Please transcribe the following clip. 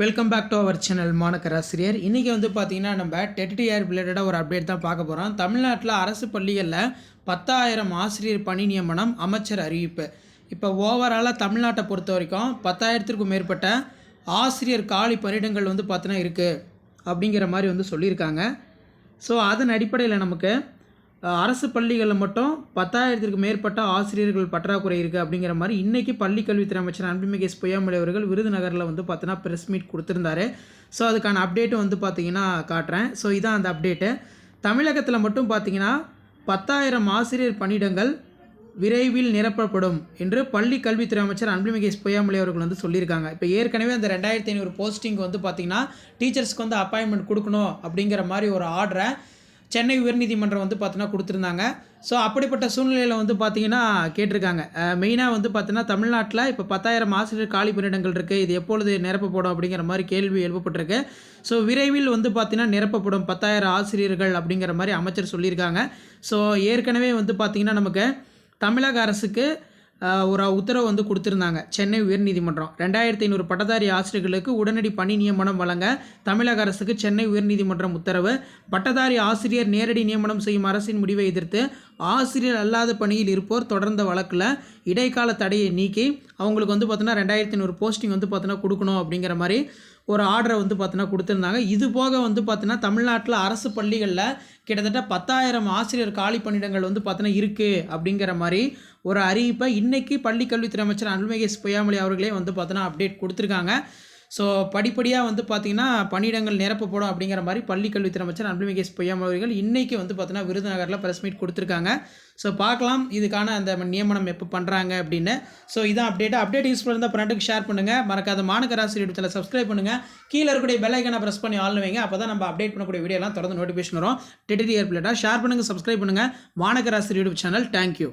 Welcome back to our channel மாணக்கராசிரியர் இன்றைக்கி வந்து பார்த்தீங்கன்னா நம்ம டெட்டிஆர் ரிலேட்டடாக ஒரு அப்டேட் தான் பார்க்க போகிறோம் தமிழ்நாட்டில் அரசு பள்ளிகளில் பத்தாயிரம் ஆசிரியர் பணி நியமனம் அமைச்சர் அறிவிப்பு. இப்போ ஓவராலாக தமிழ்நாட்டை பொறுத்த வரைக்கும் பத்தாயிரத்திற்கும் மேற்பட்ட ஆசிரியர் காலி பணியிடங்கள் வந்து பார்த்தீங்கன்னா இருக்குது அப்படிங்கிற மாதிரி வந்து சொல்லியிருக்காங்க. ஸோ அதன் அடிப்படையில் நமக்கு அரசு பள்ளிகளில் மட்டும் பத்தாயிரத்திற்கு மேற்பட்ட ஆசிரியர்கள் பற்றாக்குறை இருக்குது அப்படிங்கிற மாதிரி இன்றைக்கி பள்ளி கல்வித்துறை அமைச்சர் அன்புமிகு எஸ் பொய்யாமொழி அவர்கள் விருதுநகரில் வந்து பார்த்தீங்கன்னா ப்ரெஸ் மீட் கொடுத்துருந்தாரு. ஸோ அதுக்கான அப்டேட்டும் வந்து பார்த்திங்கன்னா காட்டுறேன். ஸோ இதான் அந்த அப்டேட்டு தமிழகத்தில் மட்டும் பார்த்தீங்கன்னா பத்தாயிரம் ஆசிரியர் பணியிடங்கள் விரைவில் நிரப்பப்படும் என்று பள்ளி கல்வித்துறை அமைச்சர் அன்புமிகு எஸ் பொய்யாமொழி அவர்கள் வந்து சொல்லியிருக்காங்க. இப்போ ஏற்கனவே அந்த ரெண்டாயிரத்தி ஐநூறு போஸ்டிங் வந்து பார்த்திங்கன்னா டீச்சர்ஸ்க்கு வந்து அப்பாயின்மெண்ட் கொடுக்கணும் அப்படிங்கிற மாதிரி ஒரு ஆர்டரை சென்னை உயர்நீதிமன்றம் வந்து பார்த்தீங்கன்னா கொடுத்துருந்தாங்க. ஸோ அப்படிப்பட்ட சூழ்நிலையில் வந்து பார்த்தீங்கன்னா கேட்டிருக்காங்க. மெயினாக வந்து பார்த்தீங்கன்னா தமிழ்நாட்டில் இப்போ பத்தாயிரம் ஆசிரியர் காலி பணியிடங்கள் இருக்குது இது எப்பொழுது நிரப்பப்படும் அப்படிங்கிற மாதிரி கேள்வி எழுப்பப்பட்டிருக்கு. ஸோ விரைவில் வந்து பார்த்தீங்கன்னா நிரப்பப்படும் பத்தாயிரம் ஆசிரியர்கள் அப்படிங்கிற மாதிரி அமைச்சர் சொல்லியிருக்காங்க. ஸோ ஏற்கனவே வந்து பார்த்தீங்கன்னா நமக்கு தமிழக அரசுக்கு ஒரு உத்தரவு வந்து கொடுத்துருந்தாங்க. சென்னை உயர்நீதிமன்றம். ரெண்டாயிரத்தி ஐநூறு பட்டதாரி ஆசிரியர்களுக்கு உடனடி பணி நியமனம் வழங்க தமிழக அரசுக்கு சென்னை உயர்நீதிமன்றம் உத்தரவு. பட்டதாரி ஆசிரியர் நேரடி நியமனம் செய்யும் அரசின் முடிவை எதிர்த்து ஆசிரியர் அல்லாத பணியில் இருப்போர் தொடர்ந்த வழக்கில் இடைக்கால தடையை நீக்கி அவங்களுக்கு வந்து பார்த்தோன்னா ரெண்டாயிரத்தி ஐநூறு போஸ்டிங் வந்து பார்த்தோன்னா கொடுக்கணும் அப்படிங்கிற மாதிரி ஒரு ஆர்டரை வந்து பார்த்தோன்னா கொடுத்துருந்தாங்க. இது போக வந்து பார்த்தோன்னா தமிழ்நாட்டில் அரசு பள்ளிகளில் கிட்டத்தட்ட பத்தாயிரம் ஆசிரியர் காலி பணியிடங்கள் வந்து பார்த்தோன்னா இருக்குது அப்படிங்கிற மாதிரி ஒரு அறிவிப்பை இன்றைக்கி பள்ளிக்கல்வித்துறை அமைச்சர் அன்புமகேஷ் பொய்யாமொழி அவர்களே வந்து பார்த்தோன்னா அப்டேட் கொடுத்துருக்காங்க. ஸோ படிப்படியாக வந்து பார்த்தீங்கன்னா பணியிடங்கள் நிரப்பப்படும் அப்படிங்கிற மாதிரி பள்ளி கல்வித்துறை அமைச்சர் அன்புமகேஷ் பொய்யாமல் அவர்கள் இன்றைக்கி வந்து பார்த்தீங்கன்னா விருதுநகரில் ப்ரெஸ் மீட் கொடுத்துருக்காங்க. ஸோ பார்க்கலாம் இதுக்கான அந்த நியமனம் எப்போ பண்ணுறாங்க அப்படின்னு. ஸோ இதான் அப்டேட் அப்டேட் யூஸ்ஃபுல் இருந்தால் ஃப்ரெண்டுக்கு ஷேர் பண்ணுங்கள் மறக்காத மாநகராசி யூடியூப்ல சப்ஸ்கிரைப் பண்ணுங்கள் கீழே இருக்கக்கூடிய பெல் ஐக்கனை ப்ரெஸ் பண்ணி ஆள் வைங்க. அப்போ தான் நம்ம அப்டேட் பண்ணக்கூடிய வீடியோலாம் தொடர்ந்து நோட்டிஃபிகேஷன் வரும். டெடிடிஆர் பிளேட்டாக ஷேர் பண்ணுங்கள் சப்ஸ்கிரைப் பண்ணுங்கள் மாநகராசி யூடியூப் சேனல் தேங்க்யூ